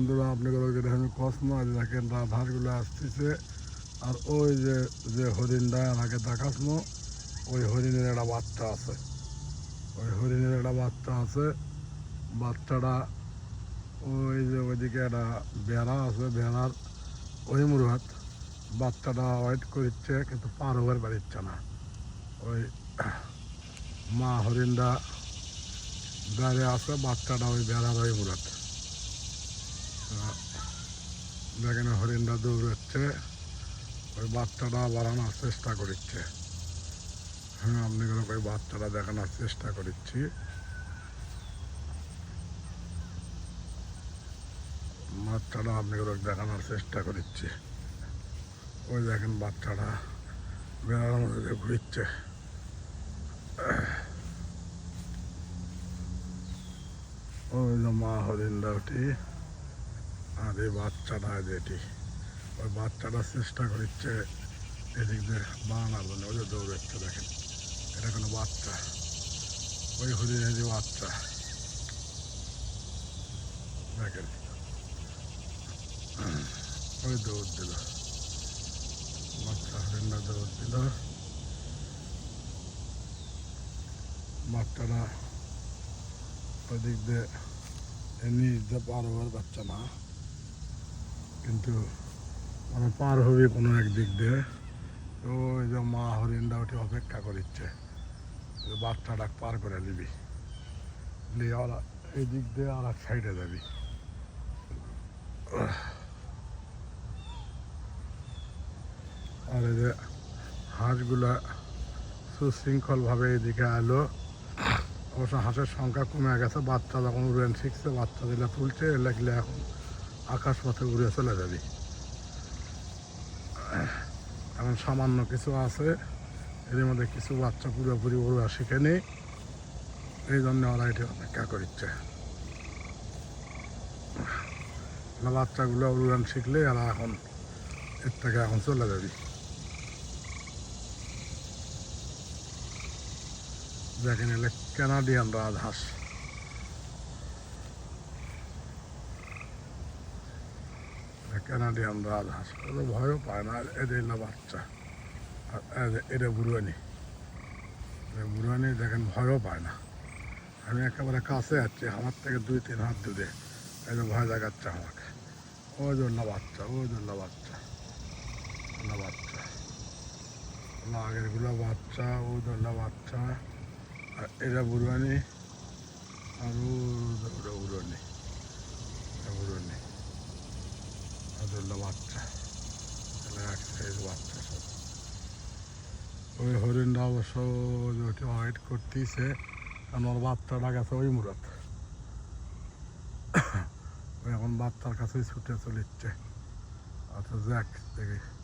বন্ধুরা আপনাদের আমি কসমা দেখেন রাধারগুলো আসতেছে। আর ওই যে যে হরিণটা আমাকে দেখাসমো ওই হরিণের একটা বাচ্চা আছে। ওই হরিণের একটা বাচ্চা আছে। বাচ্চাটা ওই যে ওইদিকে একটা বেড়া আছে বেড়ার ওই মুরহাত বাচ্চাটা ওয়েট করছে কিন্তু পার হবার পারছে না। ওই মা হরিণটা বেড়ে আছে, বাচ্চাটা ওই বেড়ার ওই মুরাত দেখেন হরিণটা দৌড়াচ্ছে, ওই বাচ্চাটা বাড়ানোর চেষ্টা করছে। হ্যাঁ আপনি ওই বাচ্চাটা দেখানোর চেষ্টা করছি। বাচ্চাটা আপনি দেখানোর চেষ্টা করছি। ওই দেখেন বাচ্চাটা বেড়ার মধ্যে ঘুরছে। ওই মা হরিণটা ওটি আর এই বাচ্চাটা যেটি। ওই বাচ্চাটা চেষ্টা করছে এদিক দিয়ে বানানোর জন্য। ওই যে দেখেন। এটা কোনো বাচ্চা। ওই হরিণের যে বাচ্চা। দেখেন। ওই দৌড় দিল। বাচ্চা হরিণটা দৌড় দিল। বাচ্চাটা ওদিক দিয়ে এমনি দিতে পার হবার বাচ্চা না। কিন্তু মানে পার হবে কোনো এক দিক দিয়ে। তো ওই যে মা হরিণটা ওটি অপেক্ষা করছে যে বাচ্চাটা পার করে নিবি ওরা এই দিক দিয়ে আর এক সাইডে যাবি। আর এই যে হাঁসগুলা সুশৃঙ্খলভাবে এদিকে এলো অবশ্য হাঁসের সংখ্যা কমে গেছে। বাচ্চা যখন উড়েন শিখছে, বাচ্চা দিলে তুলছে লাগলে এখন আকাশ পথে উড়ে চলে যাবি। এখন সামান্য কিছু আছে এর মধ্যে কিছু বাচ্চা পুরোপুরি উড়া শিখেনি এই জন্য ওরা এটি অপেক্ষা করছে। বাচ্চাগুলো উড়ান শিখলে এরা এখন এর থেকে এখন চলে যাবি। দেখেন এলে কানাডিয়ান রাজহাঁস। কানাডিয়ান রাজহাঁস ওদের ভয়ও পায় না। আর এদের এলো বাচ্চা। আর এটা বুড়ানি বুড়ানি দেখেন, ভয়ও পায় না। আমি একেবারে কাছে যাচ্ছি আমার থেকে দুই, তিন হাত দূরে। যে ভয় দেখাচ্ছে আমাকে। ওই জন্য বাচ্চা, ওই জন্য বাচ্চা। বাচ্চা। আগেরগুলো বাচ্চা, ওই জন্য বাচ্চা। আর এটা বুড়ানি আর বুড়ানি এটা বুড়ানি আদুল্লা বাচ্চা। তাহলে এক সাইজ বাচ্চা সব। ওই হরিণটা অবশ্য ওইটা হোয়াইট করতেছে। আমার বাচ্চাটা গেছে ওই মুরাত ওই এখন বাচ্চার কাছেই ছুটে চলেছে। আচ্ছা যাক দেখি